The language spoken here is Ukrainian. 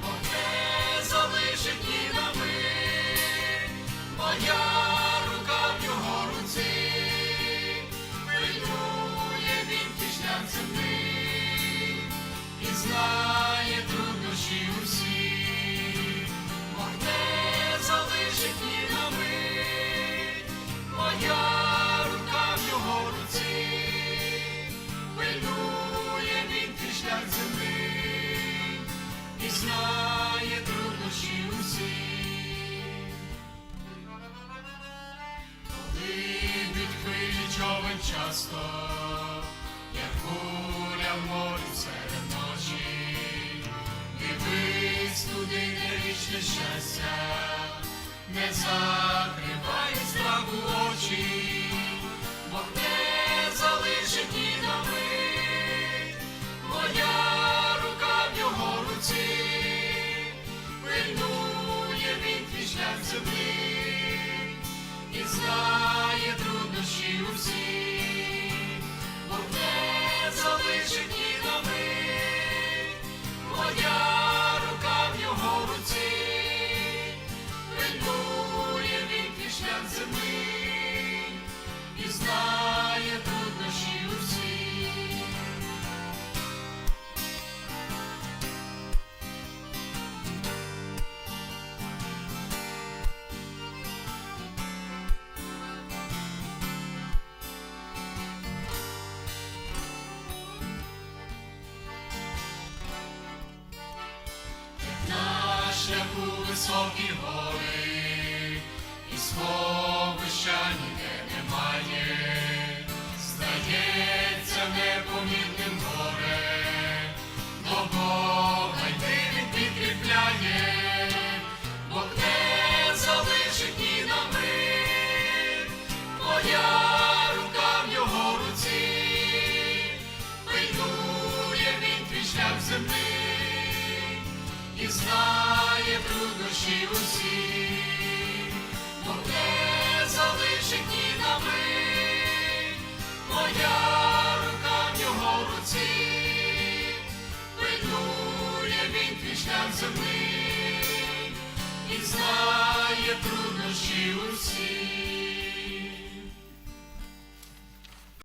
Бог не залишить ні на ми, моя рука в його руці, пильнує він шлях земний. І знає pastor. Високі гори, і сховища ніде немає, здається непомітним горе, до Бога йти він підкріпляє, Бог не залишить ні на мить, моя рука в його руці, пильнує він твій шлях земний. І знає труднощі усі, Бог не залишить ні на мить, моя рука в його руці, пильнує він твій шлях земний і знає усі.